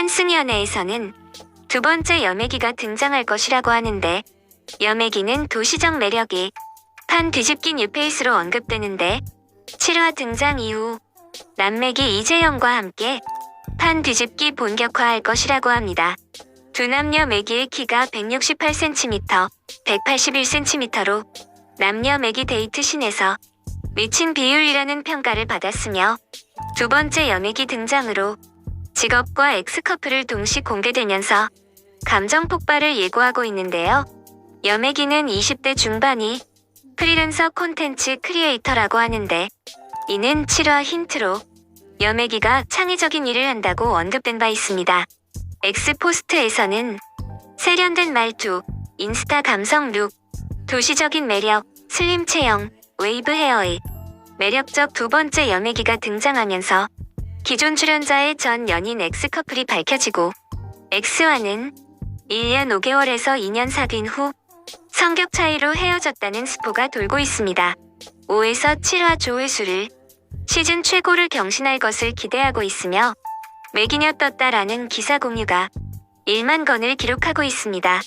환승연애에서는 두 번째 여매기가 등장할 것이라고 하는데 여매기는 도시적 매력이 판 뒤집기 뉴페이스로 언급되는데 7화 등장 이후 남매기 이재영과 함께 판 뒤집기 본격화할 것이라고 합니다. 두 남녀 매기의 키가 168cm, 181cm로 남녀 매기 데이트 신에서 미친 비율이라는 평가를 받았으며 두 번째 연예기 등장으로 직업과 엑스커플을 동시 공개되면서 감정 폭발을 예고하고 있는데요. 여매기는 20대 중반이 프리랜서 콘텐츠 크리에이터라고 하는데 이는 7화 힌트로 여매기가 창의적인 일을 한다고 언급된 바 있습니다. 엑스포스트에서는 세련된 말투, 인스타 감성 룩, 도시적인 매력, 슬림 체형, 웨이브 헤어의 매력적 두 번째 여매기가 등장하면서 기존 출연자의 전 연인 X커플이 밝혀지고 X와는 1년 5개월에서 2년 사귄 후 성격 차이로 헤어졌다는 스포가 돌고 있습니다. 5에서 7화 조회수를 시즌 최고를 경신할 것을 기대하고 있으며 매기녀 떴다라는 기사 공유가 1만 건을 기록하고 있습니다.